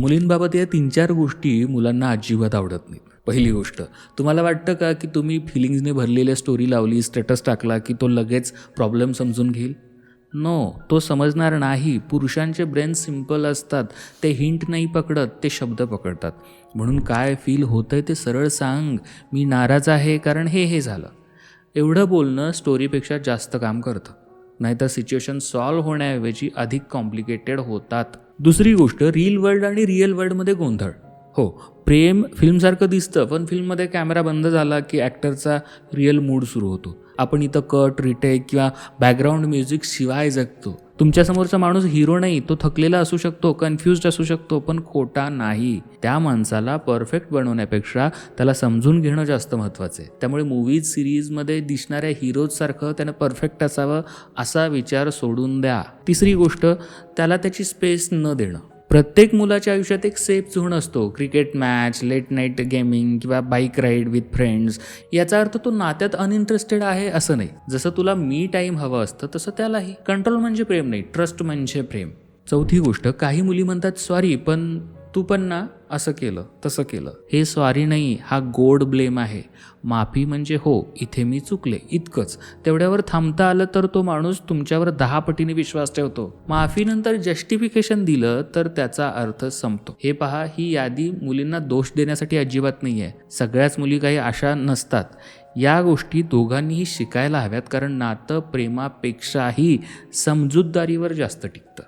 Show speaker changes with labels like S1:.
S1: मुलींबाबत या तीन चार गोष्टी मुलांना अजिबात आवडत नाहीत. पहिली गोष्ट तुम्हाला वाटतं का की तुम्ही फिलिंग्सने भरलेल्या स्टोरी लावली स्टेटस टाकला की तो लगेच प्रॉब्लेम समजून घेईल? नो तो समजणार नाही. पुरुषांचे ब्रेन सिंपल असतात. ते हिंट नाही पकडत ते शब्द पकडतात. म्हणून काय फील होतंय ते सरळ सांग. मी नाराज आहे कारण हे हे झालं. एवढं बोलणं स्टोरीपेक्षा जास्त काम करतं. नाहीतर सिच्युएशन सॉल्व्ह होण्याऐवजी अधिक कॉम्प्लिकेटेड होतात. दुसरी गोष्ट रील वर्ल्ड आणि रिअल वर्ल्डमध्ये गोंधळ. हो प्रेम फिल्मसारखं दिसतं पण फिल्ममध्ये कॅमेरा बंद झाला की ॲक्टरचा रिअल मूड सुरू होतो. आपण इथं कट रिटेक किंवा बॅकग्राऊंड म्युझिक शिवाय जगतो. तुमच्यासमोरचा माणूस हिरो नाही तो थकलेला असू शकतो कन्फ्युज्ड असू शकतो पण खोटा नाही. त्या माणसाला परफेक्ट बनवण्यापेक्षा त्याला समजून घेणं जास्त महत्त्वाचं आहे. त्यामुळे मूवीज सिरीजमध्ये दिसणाऱ्या हिरोजसारखं त्यानं परफेक्ट असावं असा विचार सोडून द्या. तिसरी गोष्ट त्याला त्याची स्पेस न देणं. प्रत्येक मुलाच्या आयुष्यात एक सेफ झोन असतो. Cricket match late night gaming किंवा बाईक राईड विथ फ्रेंड्स याचा अर्थ तो नात्यात अनइंटरेस्टेड आहे असं नाही. जसं तुला मी टाईम हवं असतं तसं त्यालाही. कंट्रोल म्हणजे प्रेम नाही ट्रस्ट म्हणजे प्रेम. चौथी गोष्ट काही मुली म्हणतात सॉरी पण तू पण ना असं केलं तसं केलं. हे सॉरी नाही हा गोड ब्लेम आहे. माफी म्हणजे हो इथे मी चुकले इतकंच. तेवढ्यावर थांबता आलं तर तो माणूस तुमच्यावर दहा पटीने विश्वास ठेवतो. माफीनंतर जस्टिफिकेशन दिलं तर त्याचा अर्थ संपतो. हे पहा ही यादी मुलींना दोष देण्यासाठी अजिबात नाही आहे सगळ्याच मुली काही अशा नसतात. या गोष्टी दोघांनीही शिकायला हव्यात कारण नातं प्रेमापेक्षाही समजूतदारीवर जास्त टिकतं.